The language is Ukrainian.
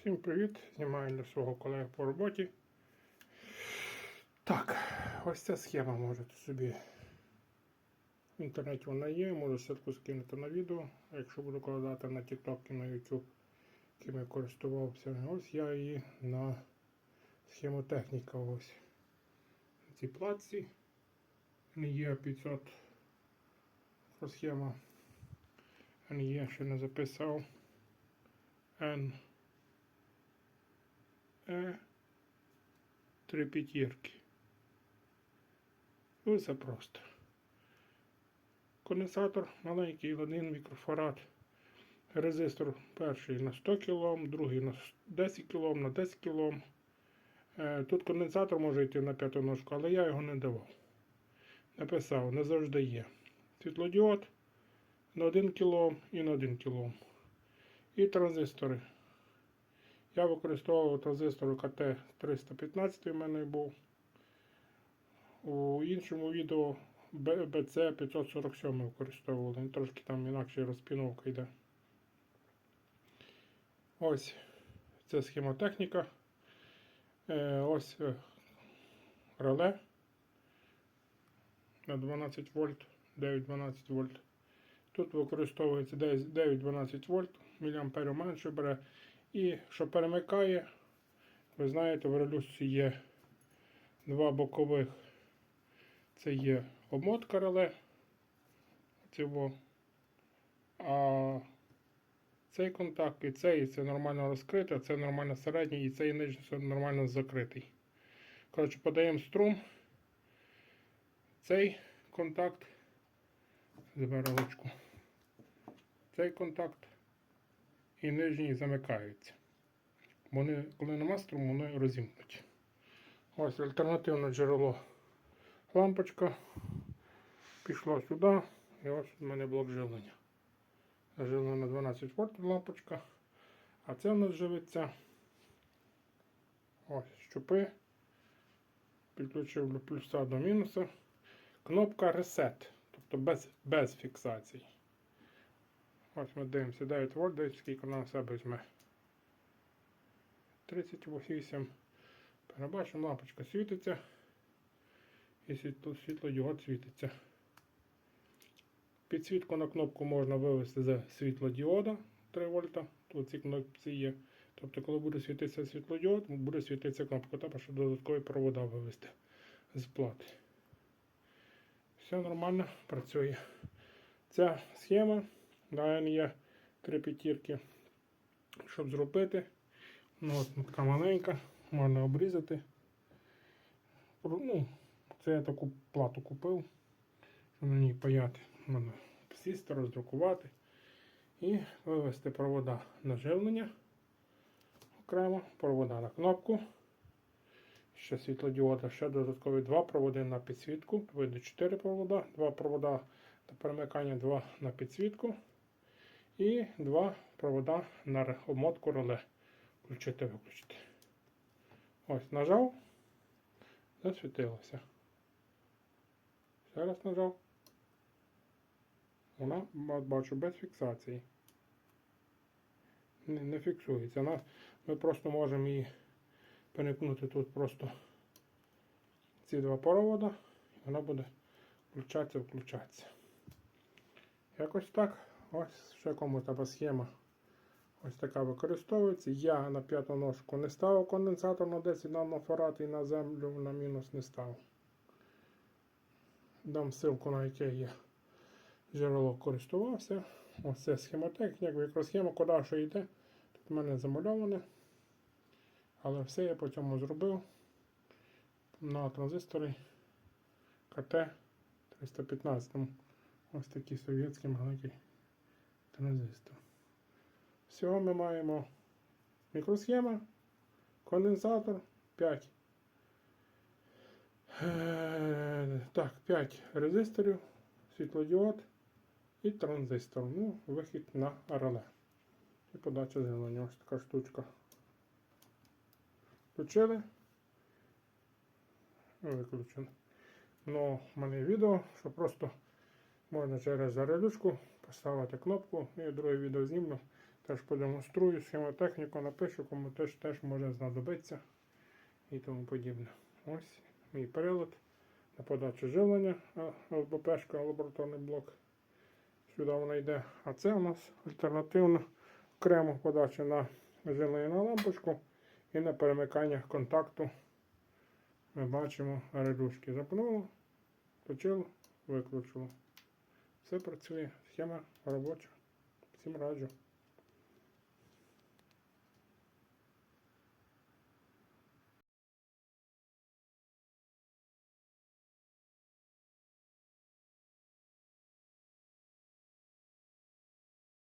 Всім привіт! Знімаю для свого колеги по роботі. Так, ось ця схема можете собі. В інтернеті вона є, можу сітку скинути на відео, якщо буду кладати на TikTok і на YouTube, яким я користувався. Ось я її на схемотехніка ось. На цій платці. NE 500 схема. NE ще не записав. N Е, три п'ятірки. Ну, все просто. Конденсатор маленький, один мікрофарад. Резистор перший на 100 кОм, другий на 10 кОм, на 10 кОм. Е, Тут конденсатор може йти на п'яту ножку, але я його не давав. Написав, не завжди є. Світлодіод на 1 кОм і на 1 кОм. І транзистори. Я використовував транзистор КТ-315 у мене був. У іншому відео BC547 використовували. Трошки там інакше розпіновка йде. Ось це схемотехніка. Е, ось е, реле на 12 вольт, 9-12 вольт. Тут використовується 9-12 вольт, міліамперів менше бере. І що перемикає, ви знаєте, в релюсці є два бокових. Це є обмотка реле. Цього. А цей контакт і цей це нормально розкрите, це нормально середній і цей нижній нормально закритий. Коротше, подаємо струм. Цей контакт. Заберу ручку. Цей контакт і нижній замикаються. Вони, коли нема струму, вони розімкнуті. Ось альтернативне джерело. Лампочка пішла сюди. І ось у мене блок живлення. Живлення на 12 вольт лампочка. А це у нас живиться. Ось щупи. Підключив до плюса до мінуса. Кнопка Reset, тобто без, без фіксацій. Ось ми дивимося 9 вольт, дивіться, скільки вона на себе візьме. 38. Перебачимо, лампочка світиться. І світло, світлодіод світиться. Підсвітку на кнопку можна вивести за світлодіода 3 вольта. Тут ці кнопці є. Тобто, коли буде світитися світлодіод, буде світитися кнопка, треба, щоб додаткові провода вивести з плати. Все нормально працює. Ця схема. Да, є три п'ятірки, щоб зробити. Ну, от така маленька, можна обрізати. Ну, Це я таку плату купив, щоб на ній паяти. Можна сісти, роздрукувати і вивести провода на живлення окремо, провода на кнопку. Ще світлодіода, ще додаткові два проводи на підсвітку. Вийде 4 провода, два провода на перемикання, два на підсвітку. І два провода на обмотку реле. Включити, виключити. Ось, нажав, засвітилося. Ще раз нажав. Вона, бачу, без фіксації. Не, не фіксується. Вона, ми просто можемо її перекнути тут просто ці два провода, і вона буде включатися, включатися. Якось так. Ось ще кому треба схема. Ось така використовується. Я на п'яту ножку не ставив конденсатор на 10 нанофарад і на землю на мінус не ставив. Дам ссылку на яке я джерело користувався. Ось це схемотехніка, мікросхема, куди що йде. Тут в мене замальоване. Але все я по цьому зробив на транзисторі КТ-315. Ось такий совєтський маленький транзистор. Всього ми маємо мікросхема, конденсатор 5. Е, так, 5 резисторів, світлодіод і транзистор. Ну, вихід на реле. І подача зелення. Ось така штучка. Включили. Виключено. Ну, в мене відео, що просто можна через зарядочку поставити кнопку і друге відео знімлю. Теж продемонструю схемотехніку, напишу, кому теж, теж може знадобитися і тому подібне. Ось мій прилад на подачу живлення ЛБПшка, лабораторний блок. Сюди вона йде. А це у нас альтернативна окремо подача на живлення на лампочку і на перемикання контакту. Ми бачимо редушки. Запнуло, включило, виключило. Все працює. Схема робоча. Всім раджу.